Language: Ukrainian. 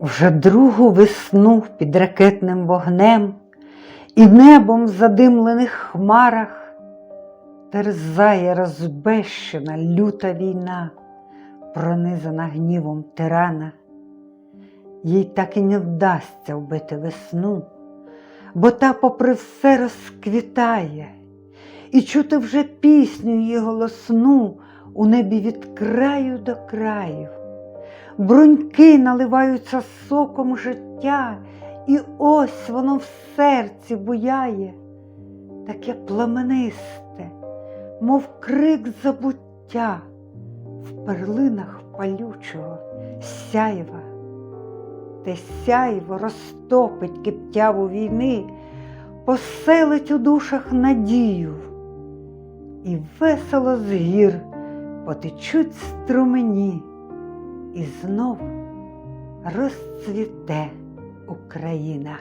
Вже другу весну під ракетним вогнем і небом в задимлених хмарах терзає розбещена люта війна, пронизана гнівом тирана. Їй так і не вдасться вбити весну, бо та, попри все, розквітає, і чути вже пісню її голосну у небі від краю до краю. Бруньки наливаються соком життя, і ось воно в серці буяє, таке пламенисте, мов крик забуття в перлинах палючого сяйва. Те сяйво розтопить киптяву війни, поселить у душах надію, і весело з гір потечуть струмені, і знов розцвіте Україна.